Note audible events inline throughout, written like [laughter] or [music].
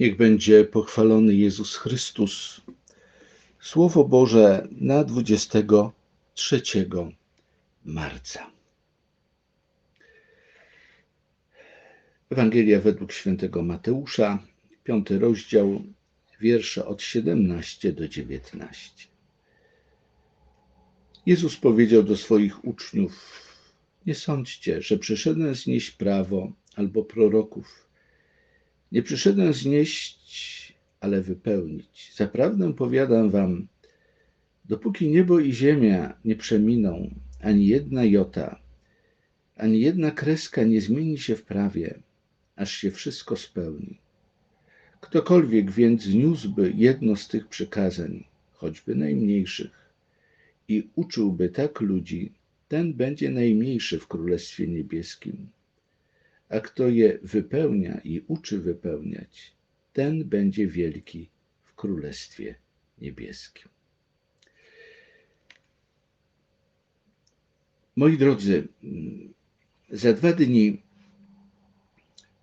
Niech będzie pochwalony Jezus Chrystus. Słowo Boże na 23 marca. Ewangelia według świętego Mateusza, piąty rozdział, wiersze od 17 do 19. Jezus powiedział do swoich uczniów: Nie sądźcie, że przyszedłem znieść prawo albo proroków. Nie przyszedłem znieść, ale wypełnić. Zaprawdę powiadam wam, dopóki niebo i ziemia nie przeminą, ani jedna jota, ani jedna kreska nie zmieni się w prawie, aż się wszystko spełni. Ktokolwiek więc zniósłby jedno z tych przykazań, choćby najmniejszych, i uczyłby tak ludzi, ten będzie najmniejszy w Królestwie Niebieskim. A kto je wypełnia i uczy wypełniać, ten będzie wielki w Królestwie Niebieskim. Moi drodzy, za dwa dni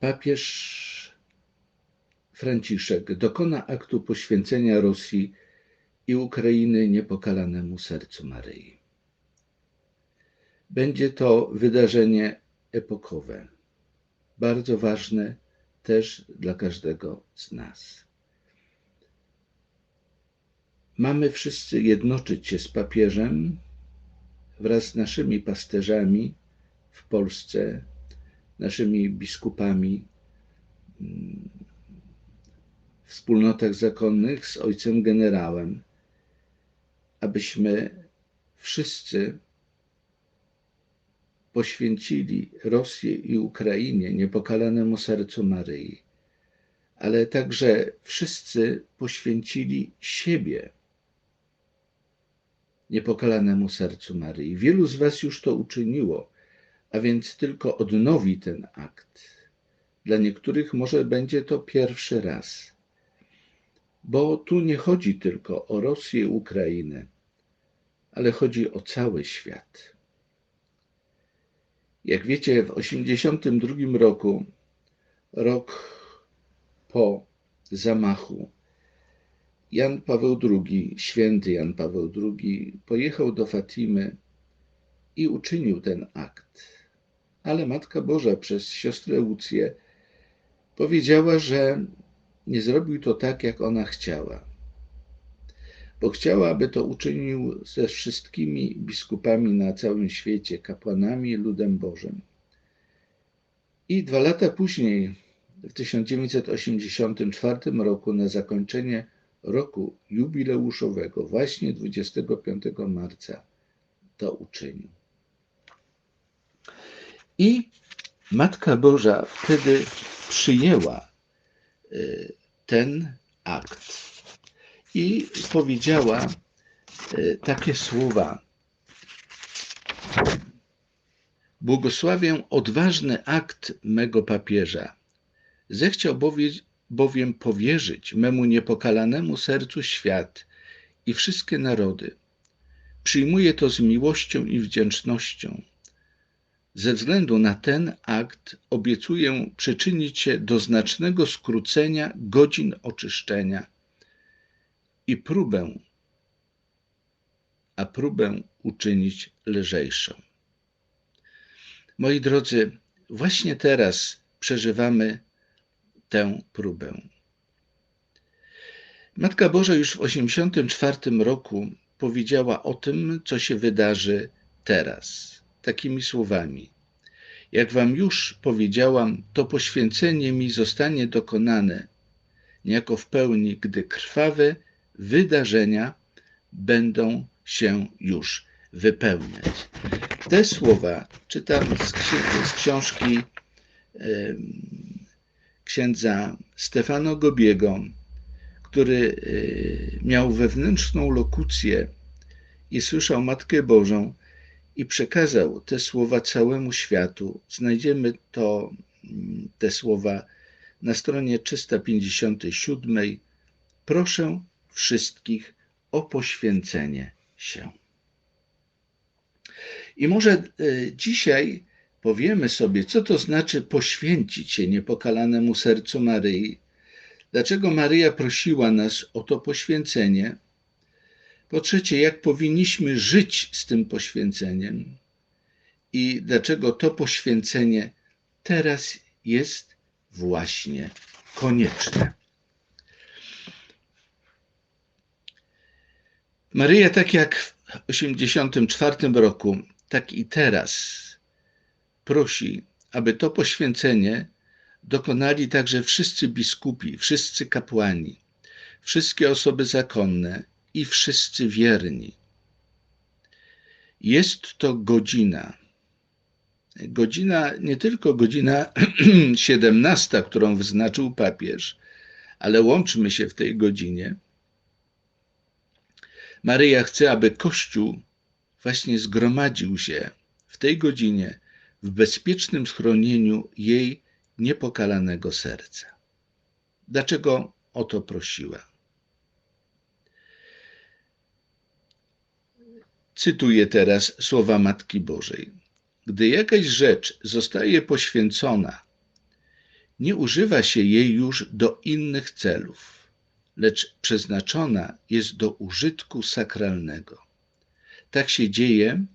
papież Franciszek dokona aktu poświęcenia Rosji i Ukrainy niepokalanemu sercu Maryi. Będzie to wydarzenie epokowe, bardzo ważne też dla każdego z nas. Mamy wszyscy jednoczyć się z papieżem wraz z naszymi pasterzami w Polsce, naszymi biskupami, mm, w wspólnotach zakonnych z ojcem generałem, abyśmy wszyscy poświęcili Rosję i Ukrainie niepokalanemu sercu Maryi, ale także wszyscy poświęcili siebie niepokalanemu sercu Maryi. Wielu z Was już to uczyniło, a więc tylko odnowi ten akt. Dla niektórych może będzie to pierwszy raz, bo tu nie chodzi tylko o Rosję i Ukrainę, ale chodzi o cały świat. Jak wiecie, w 1982 roku, rok po zamachu, Jan Paweł II, święty Jan Paweł II, pojechał do Fatimy i uczynił ten akt. Ale Matka Boża przez siostrę Łucję powiedziała, że nie zrobił to tak, jak ona chciała, bo chciała, aby to uczynił ze wszystkimi biskupami na całym świecie, kapłanami, ludem Bożym. I dwa lata później, w 1984 roku, na zakończenie roku jubileuszowego, właśnie 25 marca, to uczynił. I Matka Boża wtedy przyjęła y, ten akt i powiedziała y, takie słowa. Błogosławię odważny akt mego papieża. Zechciał bowiem powierzyć memu niepokalanemu sercu świat i wszystkie narody. Przyjmuję to z miłością i wdzięcznością. Ze względu na ten akt obiecuję przyczynić się do znacznego skrócenia godzin oczyszczenia i próbę, a próbę uczynić lżejszą. Moi drodzy, właśnie teraz przeżywamy tę próbę. Matka Boża już w 1984 roku powiedziała o tym, co się wydarzy teraz, takimi słowami. Jak wam już powiedziałam, to poświęcenie mi zostanie dokonane niejako w pełni, gdy krwawe wydarzenia będą się już wypełniać. Te słowa czytam z, z książki księdza Stefano Gobiego, który y, miał wewnętrzną lokucję i słyszał Matkę Bożą i przekazał te słowa całemu światu. Znajdziemy to, mm, te słowa na stronie 357. Proszę wszystkich o poświęcenie się. I może y, dzisiaj powiemy sobie, co to znaczy poświęcić się niepokalanemu sercu Maryi, Dlaczego Maryja prosiła nas o to poświęcenie? Po trzecie, jak powinniśmy żyć z tym poświęceniem? I dlaczego to poświęcenie teraz jest właśnie konieczne? Maryja, tak jak w 1984 roku, tak i teraz prosi, aby to poświęcenie dokonali także wszyscy biskupi, wszyscy kapłani, wszystkie osoby zakonne i wszyscy wierni. Jest to godzina. Godzina, nie tylko godzina [clears throat] 17, którą wyznaczył papież, ale łączmy się w tej godzinie. Maryja chce, aby Kościół właśnie zgromadził się w tej godzinie w bezpiecznym schronieniu jej niepokalanego serca. Dlaczego o to prosiła? Cytuję teraz słowa Matki Bożej. Gdy jakaś rzecz zostaje poświęcona, nie używa się jej już do innych celów, lecz przeznaczona jest do użytku sakralnego. Tak się dzieje,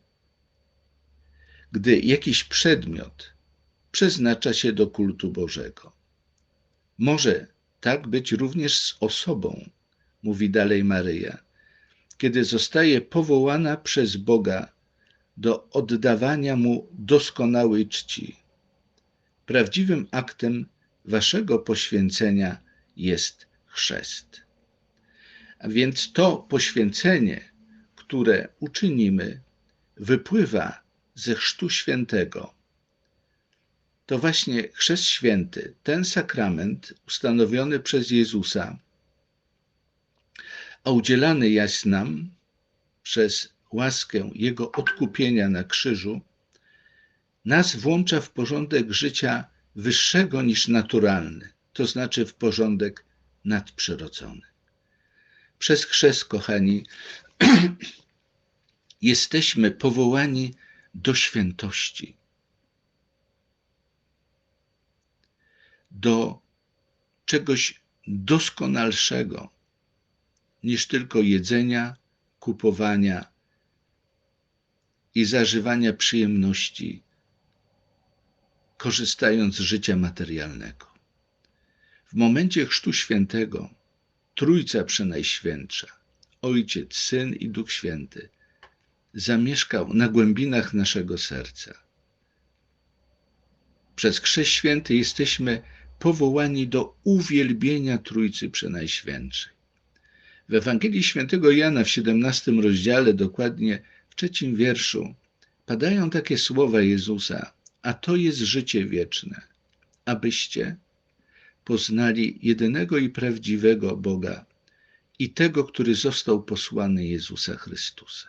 gdy jakiś przedmiot przeznacza się do kultu Bożego. Może tak być również z osobą, mówi dalej Maryja, kiedy zostaje powołana przez Boga do oddawania mu doskonałej czci. Prawdziwym aktem waszego poświęcenia jest chrzest. A więc to poświęcenie, które uczynimy, wypływa ze Chrztu Świętego. To właśnie Chrzest Święty, ten sakrament ustanowiony przez Jezusa, a udzielany jest nam przez łaskę Jego odkupienia na krzyżu, nas włącza w porządek życia wyższego niż naturalny, to znaczy w porządek nadprzyrodzony. Przez chrzest, kochani, [clears throat] jesteśmy powołani do świętości, do czegoś doskonalszego niż tylko jedzenia, kupowania i zażywania przyjemności, korzystając z życia materialnego. W momencie Chrztu Świętego Trójca Przenajświętsza, Ojciec, Syn i Duch Święty – zamieszkał na głębinach naszego serca. Przez Chrzest Święty jesteśmy powołani do uwielbienia Trójcy Przenajświętszej. W Ewangelii Świętego Jana w 17 rozdziale, dokładnie w trzecim wierszu, padają takie słowa Jezusa, a to jest życie wieczne, abyście poznali jedynego i prawdziwego Boga i tego, który został posłany Jezusa Chrystusa.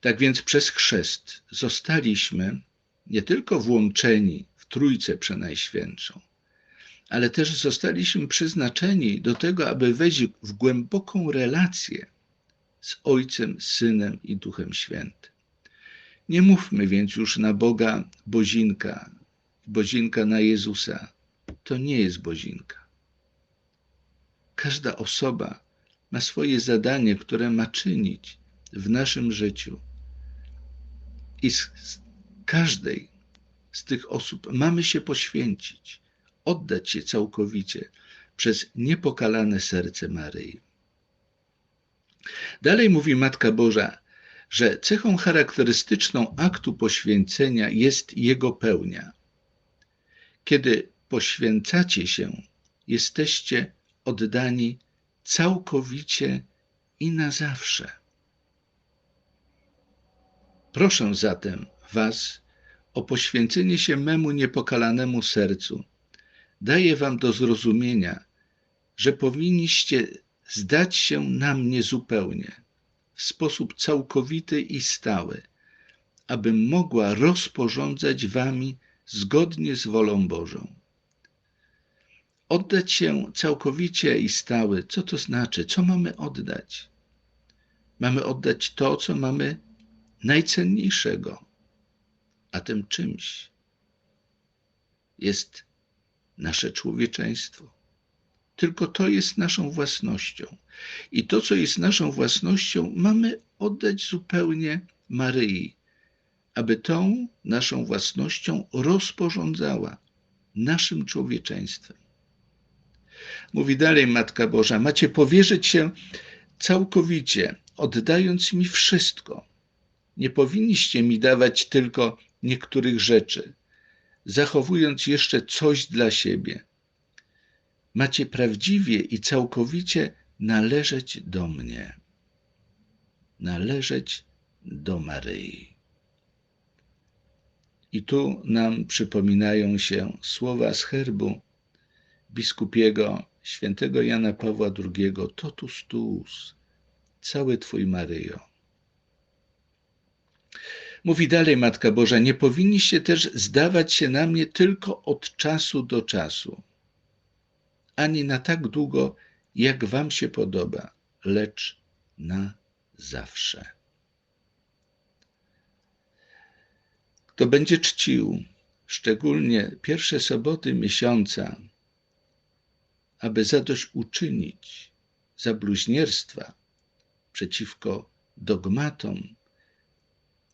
Tak więc przez chrzest zostaliśmy nie tylko włączeni w Trójcę Przenajświętszą, ale też zostaliśmy przeznaczeni do tego, aby wejść w głęboką relację z Ojcem, Synem i Duchem Świętym. Nie mówmy więc już na Boga Bozinka, Bozinka na Jezusa. To nie jest Bozinka. Każda osoba ma swoje zadanie, które ma czynić w naszym życiu. I z, każdej z tych osób mamy się poświęcić, oddać się całkowicie przez niepokalane serce Maryi. Dalej mówi Matka Boża, że cechą charakterystyczną aktu poświęcenia jest jego pełnia. Kiedy poświęcacie się, jesteście oddani całkowicie i na zawsze. Proszę zatem Was o poświęcenie się memu niepokalanemu sercu. Daję Wam do zrozumienia, że powinniście zdać się na mnie zupełnie, w sposób całkowity i stały, abym mogła rozporządzać Wami zgodnie z wolą Bożą. Oddać się całkowicie i stały, co to znaczy? Co mamy oddać? Mamy oddać to, co mamy najcenniejszego, a tym czymś jest nasze człowieczeństwo, tylko to jest naszą własnością. I to, co jest naszą własnością, mamy oddać zupełnie Maryi, aby tą naszą własnością rozporządzała naszym człowieczeństwem. Mówi dalej Matka Boża: Macie powierzyć się całkowicie, oddając mi wszystko. Nie powinniście mi dawać tylko niektórych rzeczy, zachowując jeszcze coś dla siebie. Macie prawdziwie i całkowicie należeć do mnie, należeć do Maryi. I tu nam przypominają się słowa z herbu biskupiego świętego Jana Pawła II, totus tuus, cały Twój Maryjo. Mówi dalej Matka Boża, nie powinniście też zdawać się na mnie tylko od czasu do czasu, ani na tak długo, jak wam się podoba, lecz na zawsze. Kto będzie czcił szczególnie pierwsze soboty miesiąca, aby zadośćuczynić za bluźnierstwa przeciwko dogmatom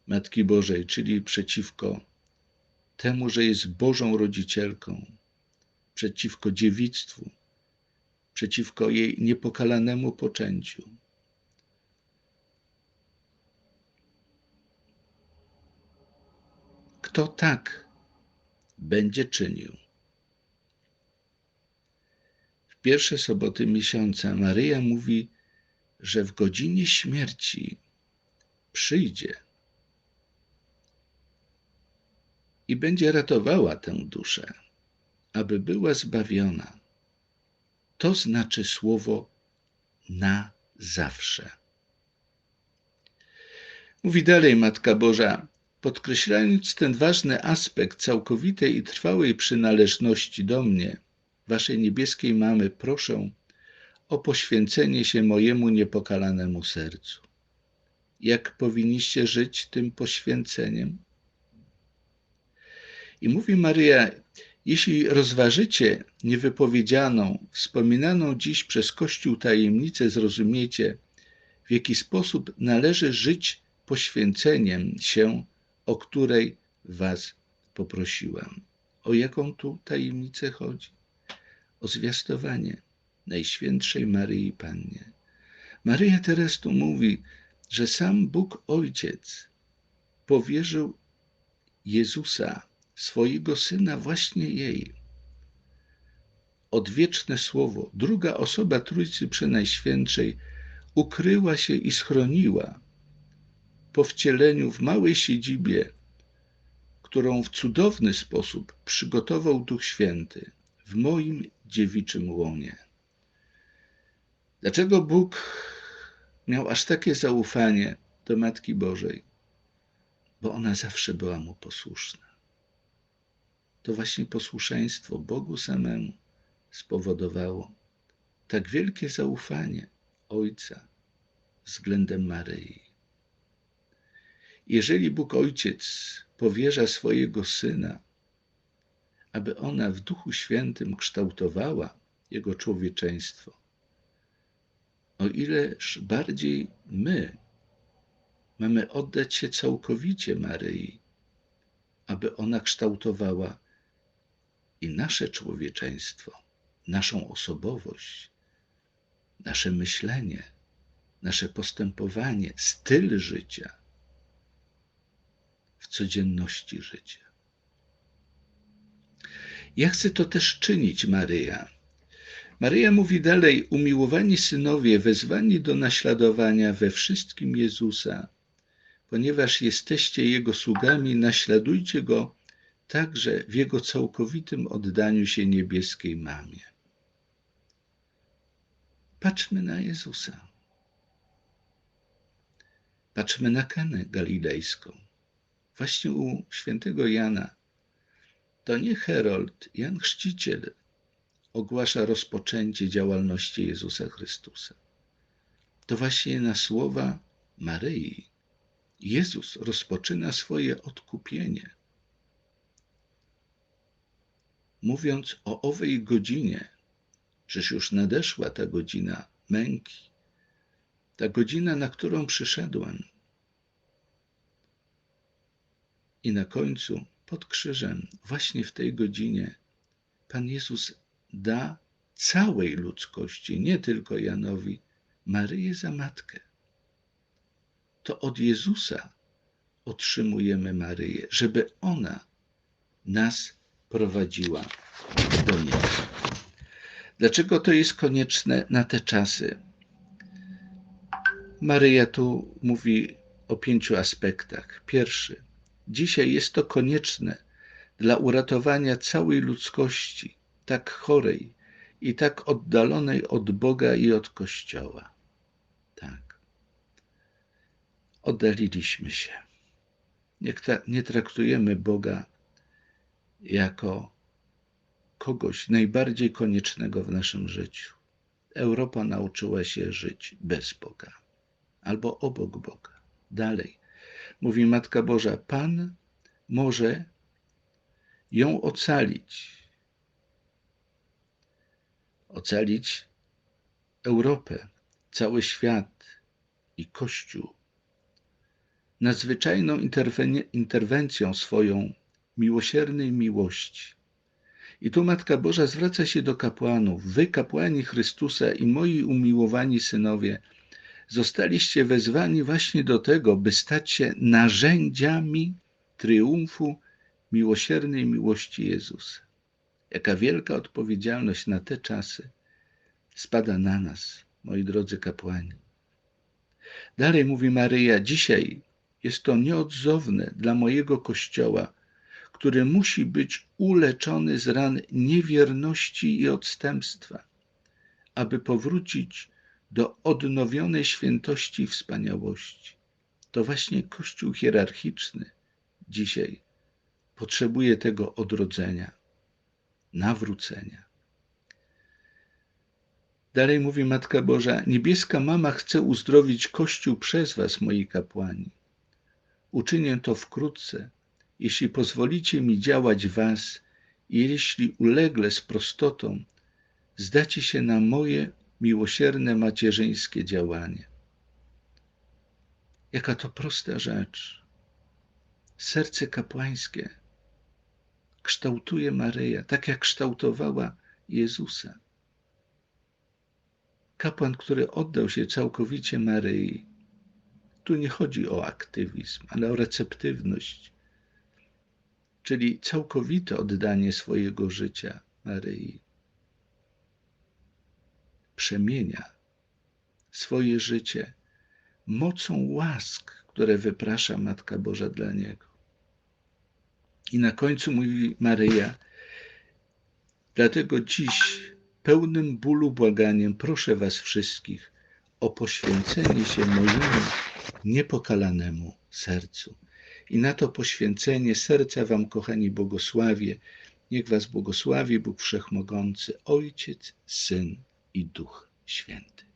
Matki Bożej, czyli przeciwko temu, że jest Bożą rodzicielką, przeciwko dziewictwu, przeciwko jej niepokalanemu poczęciu. Kto tak będzie czynił? W pierwsze soboty miesiąca Maryja mówi, że w godzinie śmierci przyjdzie i będzie ratowała tę duszę, aby była zbawiona. To znaczy słowo na zawsze. Mówi dalej Matka Boża, podkreślając ten ważny aspekt całkowitej i trwałej przynależności do mnie, Waszej niebieskiej mamy, proszę o poświęcenie się mojemu niepokalanemu sercu. Jak powinniście żyć tym poświęceniem? I mówi Maryja, jeśli rozważycie niewypowiedzianą, wspominaną dziś przez Kościół tajemnicę, zrozumiecie, w jaki sposób należy żyć poświęceniem się, o której Was poprosiłam. O jaką tu tajemnicę chodzi? O zwiastowanie Najświętszej Maryi Pannie. Maryja teraz tu mówi, że sam Bóg Ojciec powierzył Jezusa swojego Syna właśnie jej. Odwieczne Słowo, druga osoba Trójcy Przenajświętszej, ukryła się i schroniła po wcieleniu w małej siedzibie, którą w cudowny sposób przygotował Duch Święty w moim dziewiczym łonie. Dlaczego Bóg miał aż takie zaufanie do Matki Bożej? Bo ona zawsze była mu posłuszna to właśnie posłuszeństwo Bogu samemu spowodowało tak wielkie zaufanie Ojca względem Maryi. Jeżeli Bóg Ojciec powierza swojego Syna, aby ona w Duchu Świętym kształtowała Jego człowieczeństwo, o ileż bardziej my mamy oddać się całkowicie Maryi, aby ona kształtowała i nasze człowieczeństwo, naszą osobowość, nasze myślenie, nasze postępowanie, styl życia w codzienności życia. Ja chcę to też czynić, Maryja. Maryja mówi dalej: Umiłowani synowie, wezwani do naśladowania we wszystkim Jezusa, ponieważ jesteście Jego sługami, naśladujcie Go także w Jego całkowitym oddaniu się niebieskiej mamie. Patrzmy na Jezusa. Patrzmy na Kanę Galilejską. Właśnie u świętego Jana to nie Herold, Jan Chrzciciel ogłasza rozpoczęcie działalności Jezusa Chrystusa. To właśnie na słowa Maryi Jezus rozpoczyna swoje odkupienie mówiąc o owej godzinie, Przecież już nadeszła ta godzina męki, ta godzina, na którą przyszedłem. I na końcu, pod krzyżem, właśnie w tej godzinie, Pan Jezus da całej ludzkości, nie tylko Janowi, Maryję za matkę. To od Jezusa otrzymujemy Maryję, żeby ona nas prowadziła do niego. Dlaczego to jest konieczne na te czasy? Maryja tu mówi o pięciu aspektach. Pierwszy, dzisiaj jest to konieczne dla uratowania całej ludzkości, tak chorej i tak oddalonej od Boga i od Kościoła. Tak. Oddaliliśmy się. Nie, nie traktujemy Boga jako kogoś najbardziej koniecznego w naszym życiu. Europa nauczyła się żyć bez Boga albo obok Boga. Dalej mówi Matka Boża: Pan może ją ocalić. Ocalić Europę, cały świat i Kościół. Nadzwyczajną interwencją swoją miłosiernej miłości. I tu Matka Boża zwraca się do kapłanów. Wy, kapłani Chrystusa i moi umiłowani synowie, zostaliście wezwani właśnie do tego, by stać się narzędziami triumfu miłosiernej miłości Jezusa. Jaka wielka odpowiedzialność na te czasy spada na nas, moi drodzy kapłani. Dalej mówi Maryja, dzisiaj jest to nieodzowne dla mojego Kościoła, który musi być uleczony z ran niewierności i odstępstwa, aby powrócić do odnowionej świętości i wspaniałości. To właśnie Kościół hierarchiczny dzisiaj potrzebuje tego odrodzenia, nawrócenia. Dalej mówi Matka Boża: Niebieska Mama chce uzdrowić Kościół przez Was, moi kapłani. Uczynię to wkrótce, jeśli pozwolicie mi działać Was i jeśli ulegle z prostotą zdacie się na moje miłosierne macierzyńskie działanie. Jaka to prosta rzecz. Serce kapłańskie kształtuje Maryja, tak jak kształtowała Jezusa. Kapłan, który oddał się całkowicie Maryi, tu nie chodzi o aktywizm, ale o receptywność, czyli całkowite oddanie swojego życia Maryi przemienia swoje życie mocą łask, które wyprasza Matka Boża dla niego. I na końcu mówi Maryja, dlatego dziś pełnym bólu błaganiem proszę Was wszystkich o poświęcenie się mojemu niepokalanemu sercu. I na to poświęcenie serca Wam, kochani, błogosławie. Niech Was błogosławi Bóg Wszechmogący, Ojciec, Syn i Duch Święty.